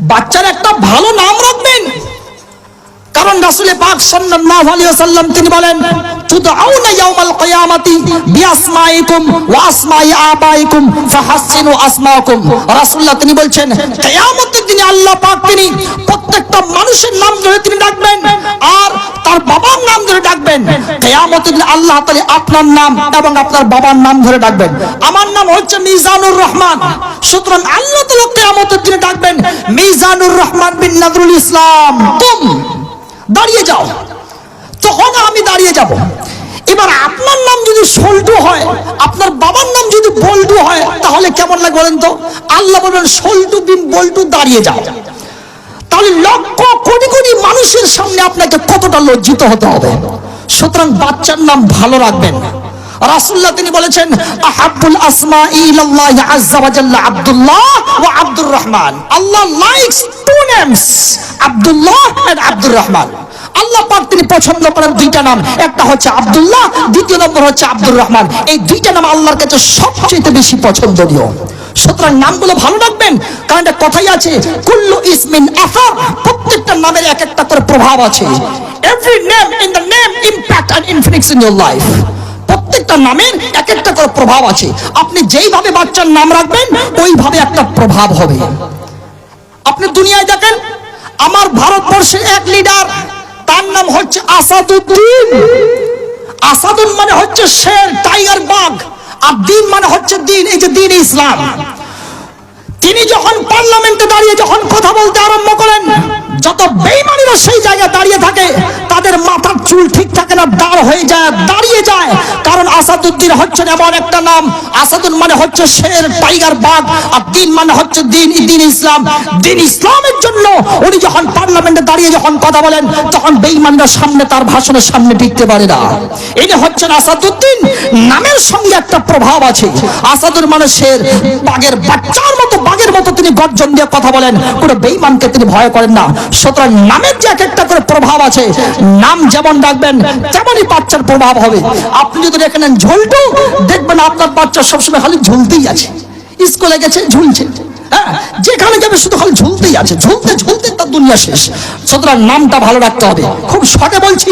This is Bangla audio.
বাচ্চার একটা ভালো নাম রাখবেন। কারণ রাসূলে পাক সাল্লাল্লাহু তিনি বলেন ইয়াউমাল কিয়ামাতি বিআসমাইকুম ওয়া আসমাই আবাইকুম আসমাকুম। রাসূলুল্লাহ তিনি কিয়ামতের দিনে আল্লাহ পাক তিনি প্রত্যেকটা মানুষের নাম ধরে তিনি ডাকবেন আর তার বাবার নাম ধরে ডাকবেন। কিয়ামতের দিনে আল্লাহ তাআলা আপনার নাম এবং আপনার বাবার নাম ধরে ডাকবেন। আমার নাম হচ্ছে মিজানুর রহমান। সুতরাং আল্লাহ তাআলা ডাকবেন মিজানুর রহমান বিন নজরুল ইসলাম। তুম, দাঁড়িয়ে যাও। তখন আমি দাঁড়িয়ে যাব। এবার আপনার নাম যদি সল্টু হয়, আপনার বাবার নাম যদি বল্টু হয়, তাহলে কেমন লাগে বলেন তো? আল্লাহ বলবেন, সল্টু বিন বল্টু, দাঁড়িয়ে যাও। তাহলে লক্ষ কোটি কোটি মানুষের সামনে আপনাকে কতটা লজ্জিত হতে হবে? সুতরাং বাচ্চার নাম ভালো রাখবেন। রাসূলুল্লাহ তিনি বলেছেন, আহাব্বুল আসমা ইলাল্লাহ ওয়া আব্দুল্লাহ ও Abdur Rahman Allah likes two names Abdullah and Abdur Rahman Allah পাক তিনি পছন্দ করেন দুইটা নাম। একটা হচ্ছে আব্দুল্লাহ, দ্বিতীয় নম্বর হচ্ছে আব্দুর রহমান এই দুইটা নাম আল্লাহর কাছে সবচেয়ে বেশি পছন্দনীয়। সুতরাং নামগুলো ভালো রাখবেন, কারণ একটা কথাই আছে, কুল্লু ইসমিন আসার প্রত্যেকটা নামের এক একটা করে প্রভাব আছে। Every name in the name impact and influence in your life প্রত্যেকটা নামের এক একটা করে প্রভাব আছে। আপনি যেইভাবে বাচ্চার নাম রাখবেন, ওইভাবে একটা প্রভাব হবে। আপনি দুনিয়ায় দেখেন, আমার ভারতবর্ষের এক লিডার, তার নাম হচ্ছে আসাদুদ্দিন। আসাদুন মানে হচ্ছে শের, টাইগার, বাঘ। আর দিন মানে হচ্ছে দিন, এই যে দিন ইসলাম। তিনি যখন পার্লামেন্টে দাঁড়িয়ে যখন কথা বলতে আরম্ভ করেন, যত বেইমানিরা সেই জায়গায় দাঁড়িয়ে থাকে ঠিক বার হয়ে যায়, দাঁড়িয়ে যায়। কারণ আসাদুদ্দিন হচ্ছেন এমন একটা নাম। আসাদুন মানে হচ্ছে শের, টাইগার বাঘ। আর দিন মানে হচ্ছে দিন দিন ইসলাম। দিন ইসলামের জন্য উনি যখন পার্লামেন্টে দাঁড়িয়ে যখন কথা বলেন, তখন বেইমানরা সামনে, তার ভাষণের সামনে টিকতে পারে না। ইনি হচ্ছেন আসাদুদ্দিন, নামের সঙ্গে একটা প্রভাব আছে। আসাদুর মানে শের বাঘের বাচ্চার মতো, বাঘের মতো তিনি গর্জন দিয়ে কথা বলেন। কোনো বেইমানকে তিনি ভয় করেন না। সুতরাং নামের যে এক একটা করে প্রভাব আছে, নাম যেমন ডাকবেন তেমনই বাচ্চার প্রভাব হবে। আপনি যদি রেখে নেন ঝোলটু, দেখবেন আপনার বাচ্চা সবসময় খালি ঝুলতেই আছে। স্কুলে গেছে, ঝুলছে। হ্যাঁ যেখানে যাবে শুধু খালি ঝুলতেই আছে। ঝুলতে ঝুলতে দুনিয়া শেষ। সুতরাং নামটা ভালো রাখতে হবে। খুব শর্টে বলছি